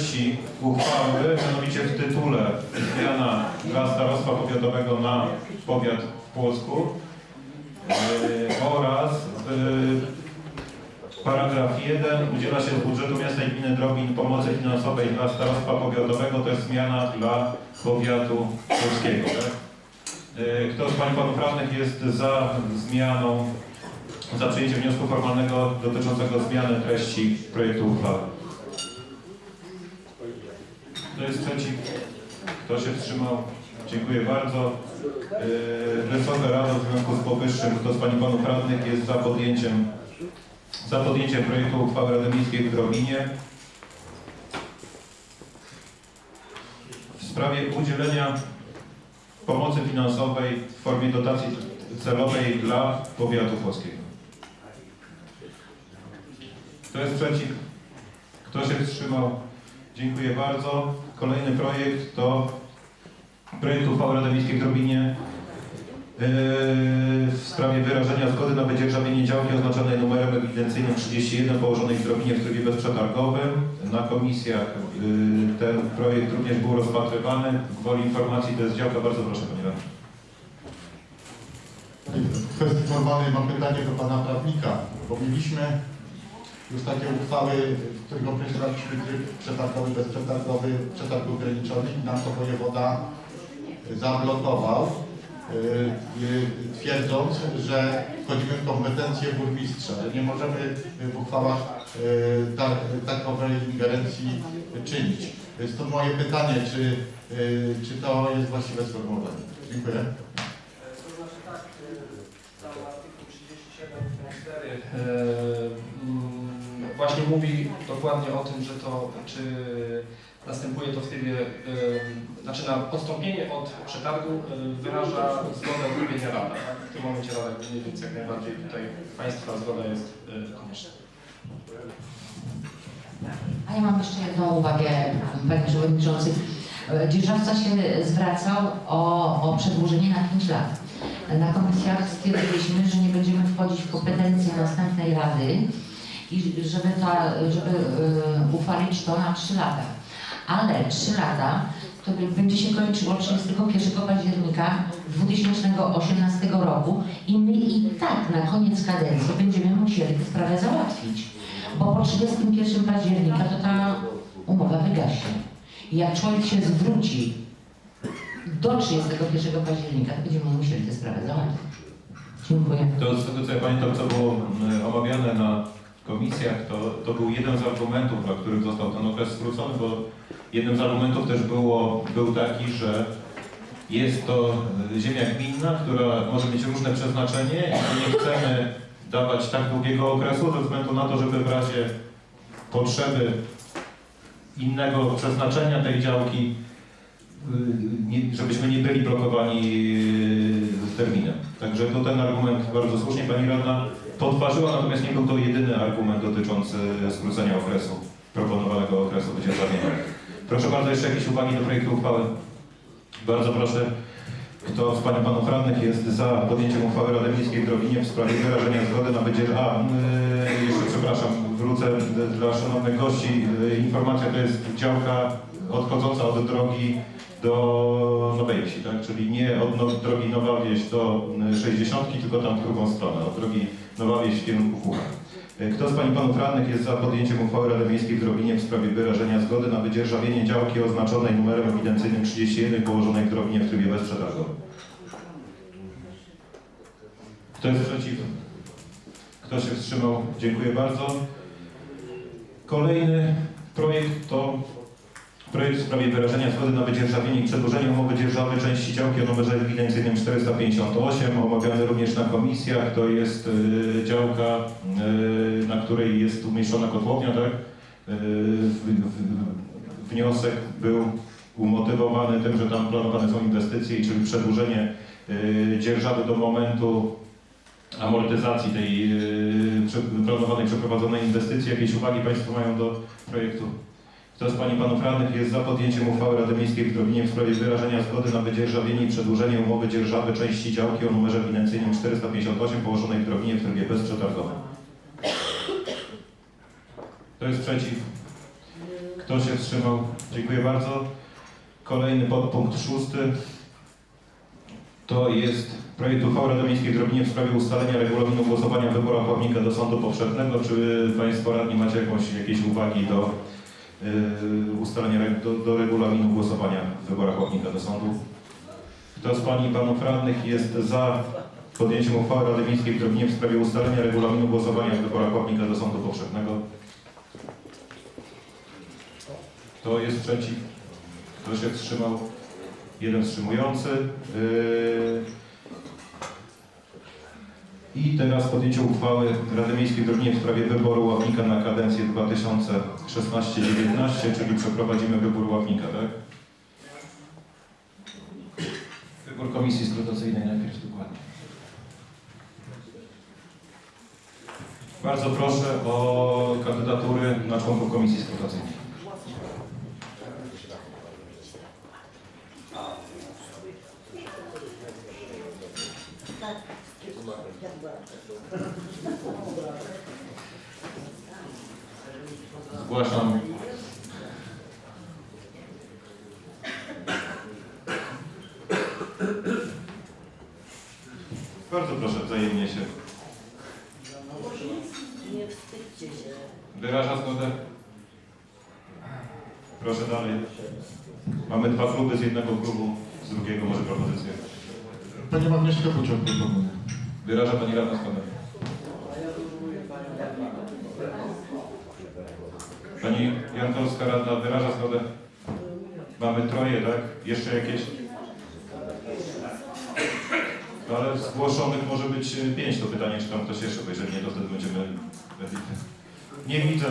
treści uchwały, mianowicie w tytule zmiana dla starostwa powiatowego na powiat w Płocku e, oraz w Paragraf 1. Udziela się z budżetu miasta i gminy drogi pomocy finansowej dla starostwa powiatowego. To jest zmiana dla powiatu polskiego. Tak? E, Kto z Pań Panów Radnych jest za zmianą, za przyjęciem wniosku formalnego dotyczącego zmiany treści projektu uchwały? Kto jest przeciw? Kto się wstrzymał? Dziękuję bardzo. E, Wysoka Rado, w związku z powyższym, kto z Pań i Panów Radnych jest za podjęciem za podjęciem projektu uchwały Rady Miejskiej w Drobinie w sprawie udzielenia pomocy finansowej w formie dotacji celowej dla powiatu włoskiego. Kto jest przeciw? Kto się wstrzymał? Dziękuję bardzo. Kolejny projekt to projekt uchwały Rady Miejskiej w Drobinie Yy, w sprawie wyrażenia zgody na wydzierżawienie działki oznaczonej numerem ewidencyjnym 31 położonej w Drobinie w trybie bezprzetargowym. Na komisjach yy, ten projekt również był rozpatrywany. Gwoli informacji to jest działka. Bardzo proszę Panie Radny. W kwestii formalnej mam pytanie do Pana prawnika, bo mieliśmy już takie uchwały, w których określaliśmy tryb przetargowy, bezprzetargowy, przetarg ograniczony i nam to wojewoda zablokował, yy, yy, twierdząc, że wchodzimy w kompetencje burmistrza, że nie możemy w uchwałach ta, takowej ingerencji czynić. Stąd moje pytanie, czy, czy to jest właściwe sformułowanie? Dziękuję. Cały artykuł 37 punkt 4 e, mm, właśnie mówi dokładnie o tym, że to czy następuje to w trybie, znaczy na odstąpienie od przetargu wyraża zgodę odpowiednia rada. Tak? W tym momencie rada gminy, więc jak najbardziej tutaj Państwa zgoda jest e, konieczna. A ja mam jeszcze jedną uwagę, Panie Przewodniczący. Dzierżawca się zwracał o, o przedłużenie na 5 lat. Na komisjach stwierdziliśmy, że nie będziemy wchodzić w kompetencje następnej Rady i żeby, ta, żeby e, uchwalić to na 3 lata. Ale 3 lata to będzie się kończyło 31 października 2018 roku i my i tak na koniec kadencji będziemy musieli tę sprawę załatwić bo po 31 października to ta umowa wygaśnie. Jak człowiek się zwróci do 31 października, to będziemy musieli tę sprawę załatwić. Dziękuję. To z tego co ja pamiętam, co było mm, omawiane na komisjach, to, to był jeden z argumentów, dla których został ten okres skrócony, bo jednym z argumentów też było, był taki, że jest to ziemia gminna, która może mieć różne przeznaczenie i nie chcemy dawać tak długiego okresu ze względu na to, żeby w razie potrzeby innego przeznaczenia tej działki, y, żebyśmy nie byli blokowani y, terminem. Także to ten argument bardzo słusznie Pani Radna podważyła, natomiast nie był to jedyny argument dotyczący skrócenia okresu, proponowanego okresu wydzierżawienia. Proszę bardzo, jeszcze jakieś uwagi do projektu uchwały? Bardzo proszę. Kto z Pań i Panów Radnych jest za podjęciem uchwały Rady Miejskiej w Drobinie w sprawie wyrażenia zgody na wydzierżawienie... A, yy, jeszcze przepraszam, wrócę dla szanownych gości. Yy, informacja to jest działka odchodząca od drogi do Nowej Wsi, tak? Czyli nie od no, drogi Nowa Wieś do y, 60, tylko tam w drugą stronę, od drogi Nowa Wieś w kierunku Kto z Pań i Panów Radnych jest za podjęciem uchwały Rady Miejskiej w Drobinie w sprawie wyrażenia zgody na wydzierżawienie działki oznaczonej numerem ewidencyjnym 31 położonej w Drobinie w trybie bezprzetargowym? Kto jest przeciw? Kto się wstrzymał? Dziękuję bardzo. Kolejny projekt to projekt w sprawie wyrażenia zgody na wydzierżawienie i przedłużenie umowy dzierżawy części działki o numerze ewidencyjnym 458, omawiany również na komisjach. To jest y, działka, y, na której jest umieszczona kotłownia, tak? Y, w, w, wniosek był umotywowany tym, że tam planowane są inwestycje czyli przedłużenie y, dzierżawy do momentu amortyzacji tej y, planowanej, przeprowadzonej inwestycji. Jakieś uwagi Państwo mają do projektu? Kto z Pań i Panów Radnych jest za podjęciem uchwały Rady Miejskiej w Drobinie w sprawie wyrażenia zgody na wydzierżawienie i przedłużenie umowy dzierżawy części działki o numerze ewidencyjnym 458 położonej w Drobinie w trybie bezprzetargowym? Kto jest przeciw? Kto się wstrzymał? Dziękuję bardzo. Kolejny podpunkt szósty. To jest projekt uchwały Rady Miejskiej w Drobinie w sprawie ustalenia regulaminu głosowania w wyborach do sądu powszechnego. Czy Państwo radni macie jakąś, jakieś uwagi do ustalenia reg- do, do regulaminu głosowania w wyborach ławnika do sądu? Kto z Pań i Panów Radnych jest za podjęciem uchwały Rady Miejskiej w Drobinie w sprawie ustalenia regulaminu głosowania w wyborach ławnika do sądu powszechnego? Kto jest przeciw? Kto się wstrzymał? Jeden wstrzymujący. Yy, I teraz podjęcie uchwały Rady Miejskiej w Drobinie w sprawie wyboru ławnika na kadencję 2016-19, czyli przeprowadzimy wybór ławnika, tak? Wybór komisji skrutacyjnej najpierw dokładnie. Bardzo proszę o kandydatury na członków komisji skrutacyjnej. Zgłaszam. Bardzo proszę, wzajemnie się. Nie wstydźcie się. Wyraża zgodę? Proszę dalej. Mamy dwa kluby z jednego klubu, z drugiego może propozycję. Panie Magniesie, to Bucior proponuje. Wyraża Pani Radna zgodę. Pani Jankowska Radna wyraża zgodę. Mamy troje, tak? Jeszcze jakieś? No ale zgłoszonych może być e, pięć, to pytanie, czy tam ktoś jeszcze, bo jeżeli nie, to wtedy będziemy... Nie widzę.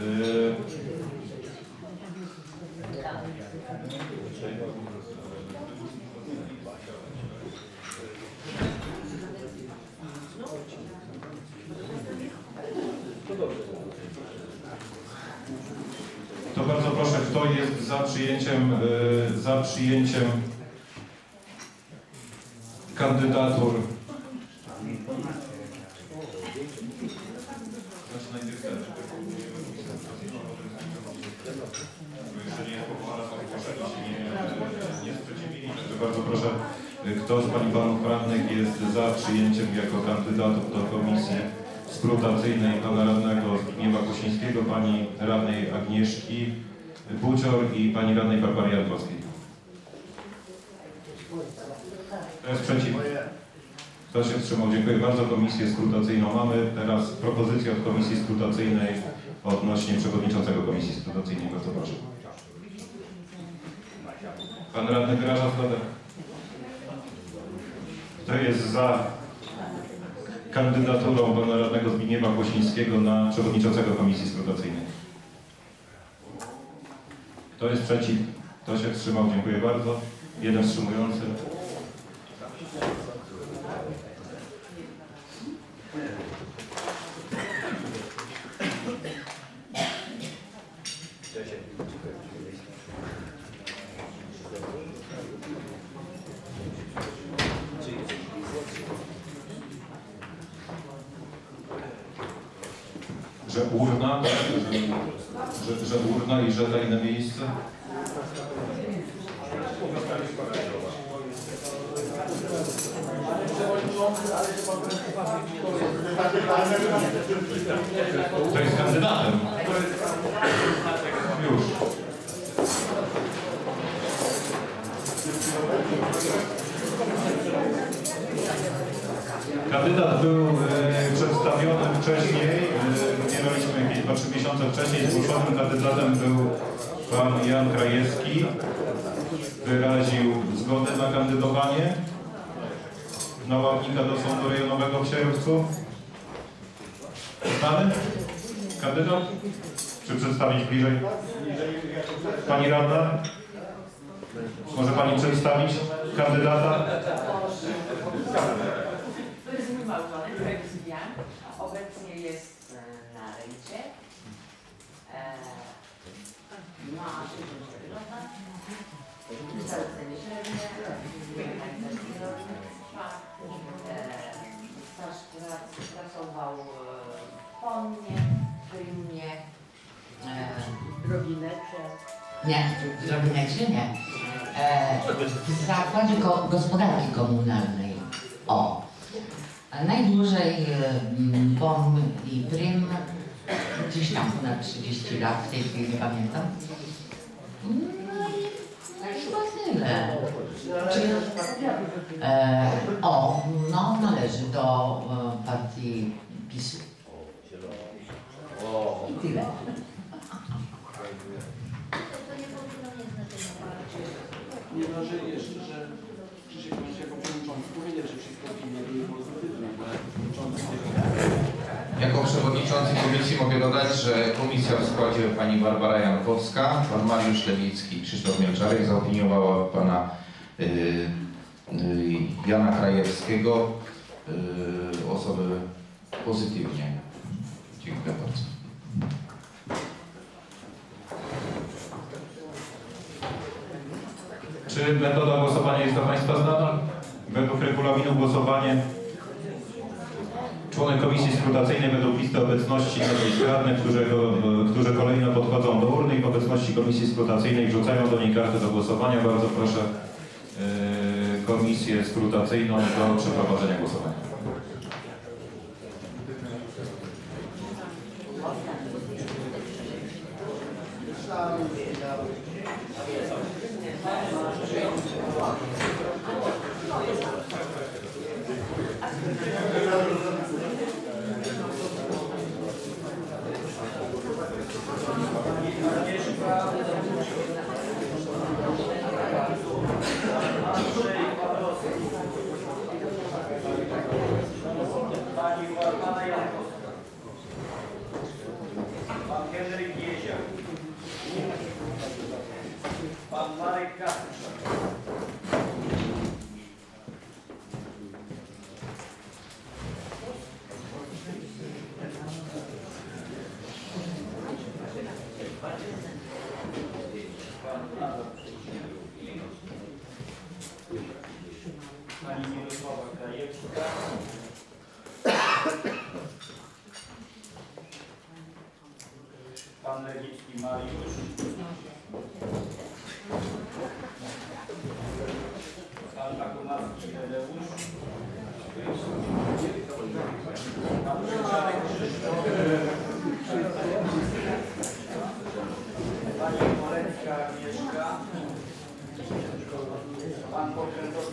Yy, To bardzo proszę, kto jest za przyjęciem, y, za przyjęciem kandydatur? Bardzo proszę, kto z Pani Panów Radnych jest za przyjęciem jako kandydatów do komisji skrutacyjnej pana radnego Zbigniewa Kosińskiego, pani radnej Agnieszki Bucior i pani radnej Barbary Jankowskiej. Kto jest przeciw? Kto się wstrzymał? Dziękuję bardzo. Komisję skrutacyjną mamy. Teraz propozycję od komisji skrutacyjnej odnośnie przewodniczącego komisji skrutacyjnej. Bardzo proszę. Pan radny wyraża zgodę. Kto jest za kandydaturą pana radnego Zbigniewa Głosińskiego na przewodniczącego komisji skrutacyjnej. Kto jest przeciw? Kto się wstrzymał? Dziękuję bardzo. Jeden wstrzymujący. Że urna, tak? Że, że, urna i że tajne miejsce. Kto jest kandydatem? Już. Kandydat był e, przedstawiony wcześniej, jakieś 2-3 miesiące wcześniej. Zgłoszonym kandydatem był pan Jan Krajewski. Wyraził zgodę na kandydowanie na ławnika do Sądu Rejonowego w Sierpcu. Znany? Kandydat? Czy przedstawić bliżej? Pani radna? Może pani przedstawić kandydata? Pracował e, w Ponnie, w Rymnie, e, Drobineczek. nie, w Drobinecie nie. E, w zakładzie gospodarki komunalnej. O. Najdłużej POM i Prym gdzieś tam ponad 30 lat, w tej chwili nie pamiętam. No i, no i chyba tyle. Czy, e, o, no należy do e, partii PiSu. I tyle. Nie. Nie ważę jeszcze, że Krzysiek Masz jako przewodniczący powiedział, że wszystkie opinie były pozytywne, bo jako przewodniczący Jako przewodniczący komisji mogę dodać, że komisja w składzie pani Barbara Jankowska, pan Mariusz Lewicki i Krzysztof Mielczarek zaopiniowała pana y, y, Jana Krajewskiego y, osoby pozytywnie. Dziękuję bardzo. Czy metoda głosowania jest dla Państwa znana? Według regulaminu głosowanie członek komisji skrutacyjnej według listy obecności na radnych, którzy, którzy kolejno podchodzą do urny i w obecności komisji skrutacyjnej wrzucają do niej kartę do głosowania. Bardzo proszę yy, komisję skrutacyjną do przeprowadzenia głosowania. Pani Barbara Jankowska. Pan Henryk Jezia. Pan Marek Pan Lewicki Mariusz. Pan Akumacki Tadeusz. Pan Krzyżanek Krzysztof. Pani Morecka Agnieszka. Pan Pokrętowski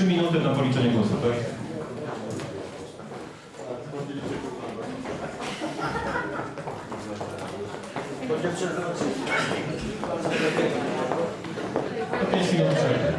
Trzy minuty na policzenie głosów, tak? To pięć minut przerwy.